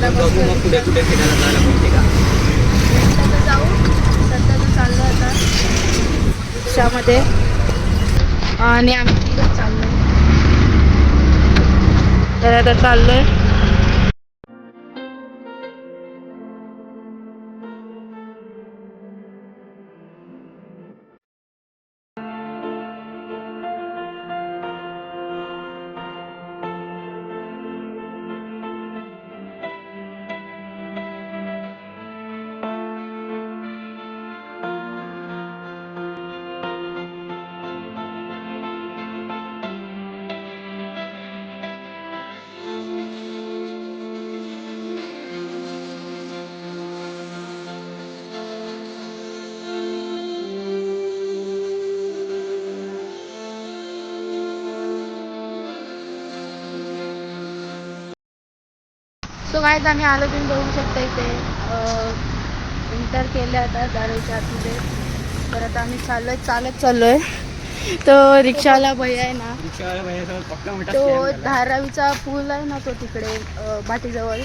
बघू मग कुठे कुठे फिरायला जायला भेटते का? आता जाऊ. सध्या तर चाललो आता. रिक्षामध्ये आणि आम्ही तिघंच चाललोय. तर आता चाललोय. सो काय आम्ही आलो तुम्ही बघू शकता इथे. इंटर केले आता दारूच्या आतमध्ये. तर आता आम्ही चाललोय चालत चाललोय. तो रिक्षावाला भैया आहे ना. तो. धारावीचा पूल आहे ना तो तिकडे बाटीजवळ.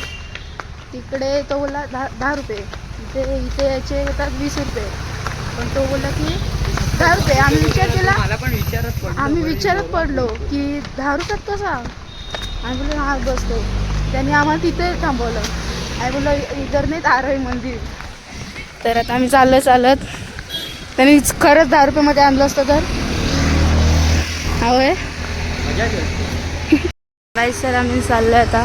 तिकडे तो बोलला दहा दहा रुपये. इथे इथे याचे येतात वीस रुपये. पण तो बोलला की दहा रुपये. आम्ही विचार केला. आम्ही विचारत. पडलो की दहा रुपयात कसा? आम्ही बोललो हा बसतो त्यांनी आम्हाला तिथे थांबवलं. आणि बोललं इतर नाही आरोही मंदिर. तर आता आम्ही चाललं चालत. त्यांनी खरंच दहा रुपयामध्ये आणलं असतं तर. हा होय. नाही सर आम्ही चाललोय आता.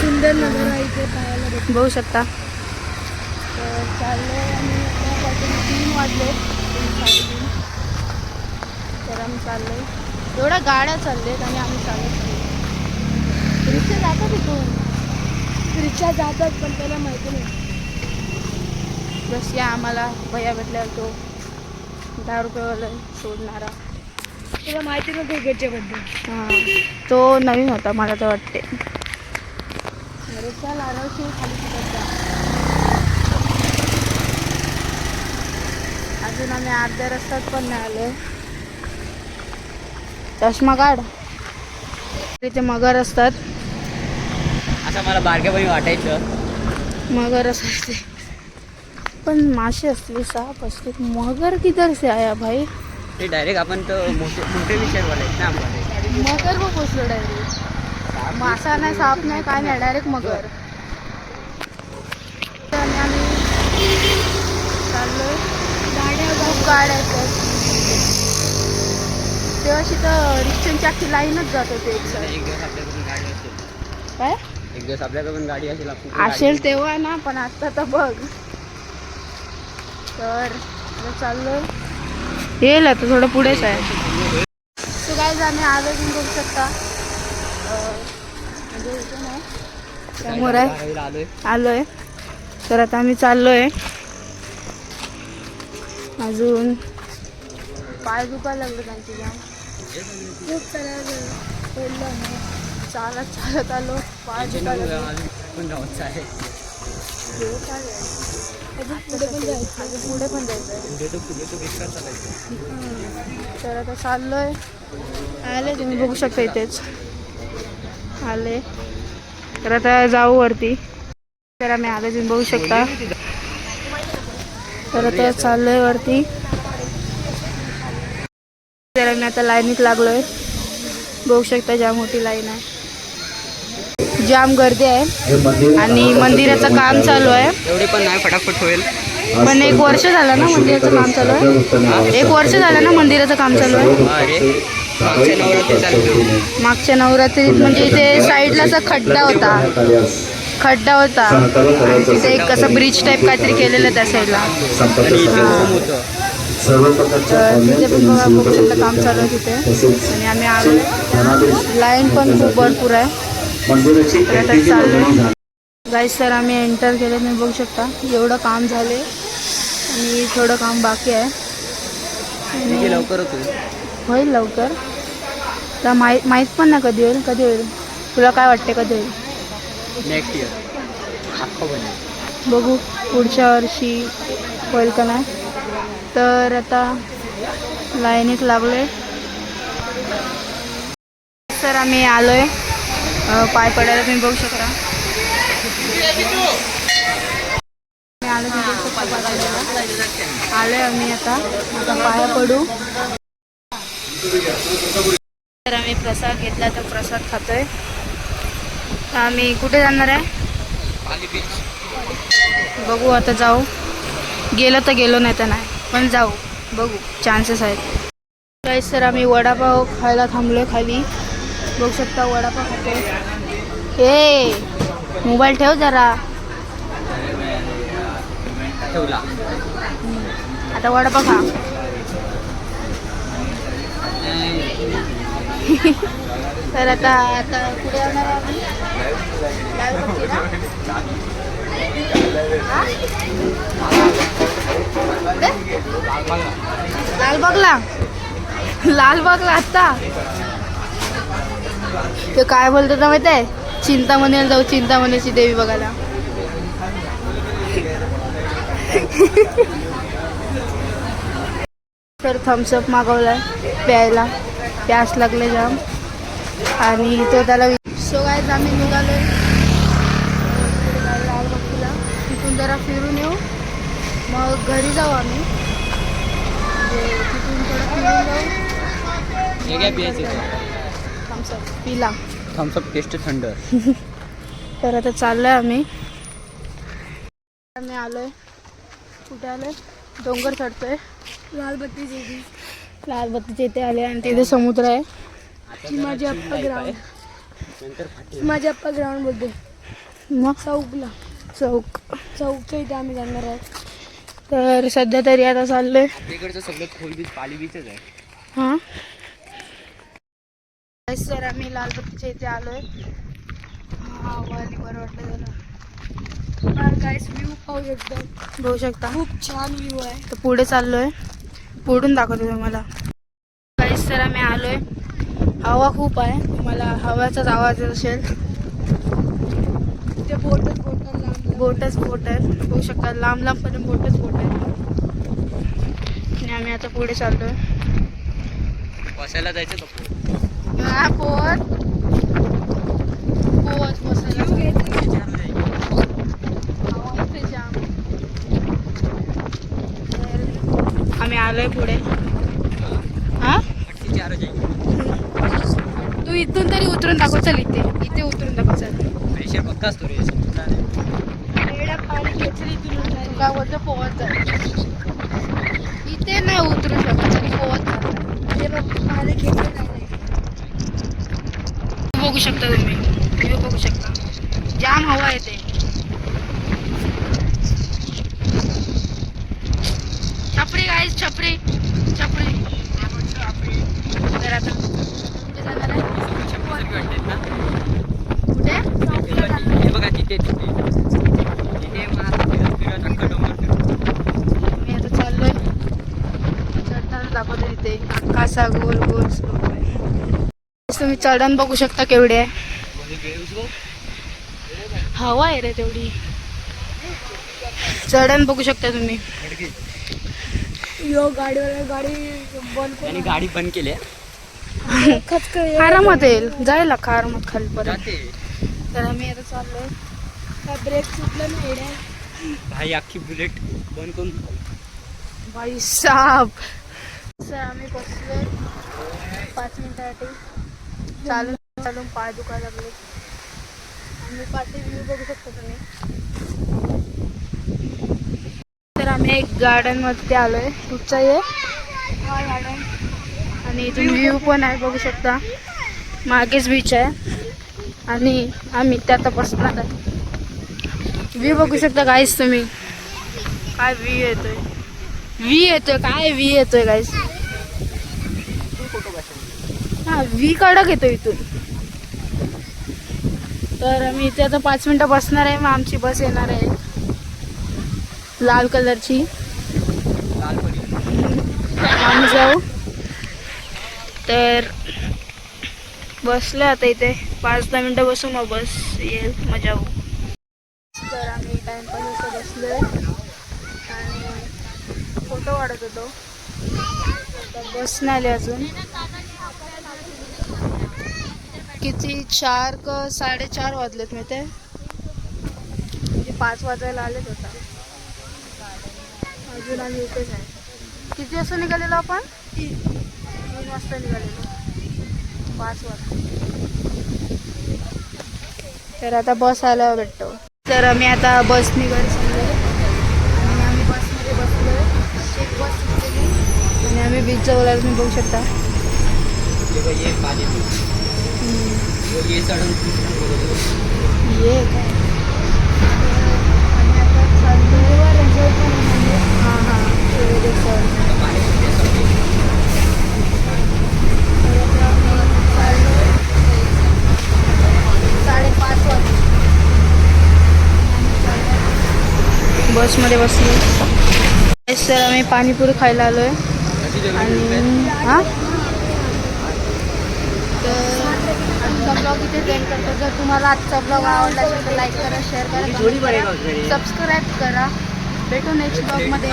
सुंदर नगर आहे इथे पाहायला बघू शकता. तर चाललं आम्ही तीन वाजले तीन तर आम्ही चाललोय. एवढ्या गाड्या चालल्यात आणि आम्ही चालत रिक्षा जातात इथून. रिक्षा जातात पण त्याला माहिती नाही. बस या आम्हाला भैया भेटल्यावर तो दहा रुपयेवाला सोडणारा. तुला माहिती नव्हतं इकडच्या बद्दल. हां. तो नवीन होता मला तर वाटते. चल आरामशीर खाली अजून आम्ही अर्ध्या रस्त्यात पण नाही आलोय चष्मा काढ. इथे मगर असतात. असं मला बारक्यापणी वाटायचं. मगर असते पण मासे असले साप असते मगर किधर से आया भाई? ते डायरेक्ट आपण तर मोठे मोठे विचार बोलायचे ना मगर मग पोचलो डायरेक्ट मासा नाही साप नाही काय नाही डायरेक्ट मगर. आणि आम्ही गाड्या खूप गाड्या आहेत तेव्हा तर रिक्षांची अख्खी लाईनच जात होते एक दिवस आपल्याकडून गाडी काय? एक दिवस आपल्याकडून गाडी असेल असेल तेव्हा ना पण आता तर बघ. तर आता चाललोय येईल आता थोडं पुढेच आहे. तू काय आम्ही आलो तुम्ही बघू शकता. म्हणजे समोर आहे. आलोय. तर आता आम्ही चाललोय. अजून पाय दुखायला लागले त्यांची. जाम खूप चालत चालत आलो. पण गावाचं आहे. पुढे पण जायचं. अजून पुढे पण जायचं आहे. पुढे तो पुढे तो एक्स्ट्रा चालायचं. तर आता चाललोय. आले तुम्ही बघू शकता इथेच. आले. तर आता जाऊ वरती. तर आम्ही आले तुम्ही बघू शकता. तर आता चाललोय वरती. तर आम्ही आता लाईनीत लागलोय. बघू शकता जाम मोठी लाईन आहे. जाम गर्दी आहे. आणि मंदिराचं काम चालू आहे. एवढे पण नाही फटाफट होईल. पण एक वर्ष झालं ना मंदिराचं काम चालू आहे. एक वर्ष झालं ना मंदिराचं काम चालू आहे. मागच्या नवरात्री चालू मागच्या नवरात्रीत म्हणजे इथे साईडला असा खड्डा होता. खड्डा होता. तिथे एक असं ब्रिज टाईप काहीतरी केलेलं त्या साईडला. तर तिथे पण बघा काम चालू आहे तिथे. आणि आम्ही आलो. लाईन पण खूप भरपूर आहे. गाईस सर आम्ही एंटर केलं तुम्ही बघू शकता. एवढं काम झाले आणि थोडं काम बाकी आहे. लवकर होईल लवकर. तर माहीत माहीत पण नाही कधी होईल कधी होईल. तुला काय वाटते कधी होईल? नेक्स्ट इयर बघू पुढच्या वर्षी होईल का नाही. तर आता लाईनीत लागलोय. सर आम्ही आलोय. अं, पाय पडायला तुम्ही बघू शकता. आले आलो आहे आम्ही आता. आता पाया पडू. तर आम्ही प्रसाद घेतला तर प्रसाद खातोय. तर आम्ही कुठे जाणार आहे? बघू आता जाऊ. गेलं तर गेलो नाही तर नाही. पण जाऊ. बघू चान्सेस आहेत. सर आम्ही वडापाव खायला थांबलो खाली. बघू शकता वडापाव खाते. हे मोबाईल ठेव जरा. आता वडापाव खा. तर आता आता कुठे येणार आहे लालबागला लालबागला आता. ते काय बोलतो ना माहीत आहे? चिंतामणीला जाऊ चिंतामणीची देवी बघायला. तर थम्सअप मागवलाय प्यायला. प्यास लागले जाम. आणि तो त्याला सो काय आम्ही निघालो. तिथून जरा फिरून येऊ. मग घरी जाऊ आम्ही. म्हणजे तिथून थोडं फिरून जाऊ. थम्सअप पिला थम्सअप टेस्ट थंड तर आता चाललोय आम्ही. आम्ही आलोय. कुठे आलोय? डोंगर चढतोय. लालबत्ती जेवी लालबत्तीच्या इथे आले आणि तिथे समुद्र आहे. माझी अप्पा ग्राउंड माझी अप्पा ग्राउंड बोलते मग? चौकला. चौक. चौकच्या इथे आम्ही जाणार आहोत तर सध्या तरी आता चाललोय. सगळं खोल बीच पाली बीचच आहे. हां? सर आम्ही लालबत्तीच्या इथे आलोय. हा वाली बरं वाटलं त्याला. गाईस व्ह्यू पाहू एकदम बघू शकता. खूप छान व्ह्यू आहे. तर पुढे चाललोय. पुढून दाखवतो तुम्हाला. काहीच तर आम्ही आलोय. हवा खूप आहे. तुम्हाला हवाचाच आवाज येत असेल. ते बोटच बोटच लांब बोटच बोट आहेत बघू शकता लांब लांबपर्यंत बोटच बोट आहेत आणि आम्ही आता पुढे चाललोय. बसायला जायचं का हा पोहत पोहत बसायला आम्ही आलोय पुढे हा चार तू इथून तरी उतरून दाखव चल इथे इथे उतरून दाखव चल पक्का असतो तुला तू काय बोलतो पोहत जा इथे नाही उतरू शकत पोहत जा. ते बघ शकता तुम्ही. व्ह्यू बघू शकता. जाम हवा येते छपरी गाईस छपरी. छपरी. तर आता कुठे जाणार आहे? कुठे? हे बघा तिथे. मी आता चाललोय. दाखवतो तिथे. असा गोल गोल. आहे. तुम्ही चढण बघू शकता केवढे आहे. हवा आहे रे तेवढी. चढण बघू शकता तुम्ही. यो गाडीवाला गाडी बंद त्यांनी गाडी बंद केली आरामात येईल. जायला का आरामात खालीपर्यंत जाते. तर आम्ही आता चाललोय. ब्रेक सुटला नाही भाई अख्खी बुलेट बंद करून बाई साप सर आम्ही बसलोय. पाच मिनिटासाठी. चालून चालून पाय दुखायला लागले. आम्ही पाठी व्ह्यू बघू शकतो तुम्ही. तर आम्ही एक गार्डनमध्ये आलोय. कुठचा आहे हा? गार्डन आणि इथून व्ह्यू पण आहे बघू शकता. मागेच बीच आहे. आणि आम्ही त्या आता बसणार आहे. व्ह्यू बघू शकता गाईस तुम्ही. काय व्ह्यू येतोय? व्ही येतोय काय व्ही येतोय गाईस हा व्ही कडक येतो इथून. तर मी इथे आता पाच मिनिटं बसणार आहे मग आमची बस येणार आहे. लाल कलरची. आम्ही जाऊ. तर बसलो आता इथे. पाच दहा मिनटं बसू मग बस येईल मजा येऊ तर आम्ही टाइमपास असं बसलो आणि फोटो वाढत होतो. बस नाही आली अजून. किती? चार क साडेचार वाजलेत मी ते म्हणजे पाच वाजायला आलेच होता अजून आम्ही इथेच आहे. किती वाजता निघालेलो आपण? तीन वाजता निघालेलो. पाच वाजता. तर आता बस आल्यावर भेटतो. तर आम्ही आता बस निघाली. चाललो आणि आम्ही बसमध्ये बसलो एक बस सुटलेली आणि आम्ही बीच जवळ तुम्ही बघू शकता. ये चढून ये काय? आता हां हां साडेपाच वाजता बसमध्ये बसले. येस सर आम्ही पाणीपुरी खायला आलो आहे आणि हां? तर ब्लॉग इथे एंड करतो. जर तुम्हाला आजचा ब्लॉग आवडला असेल तर लाईक करा शेअर करा. सबस्क्राईब करा. भेटू नेक्स्ट ब्लॉगमध्ये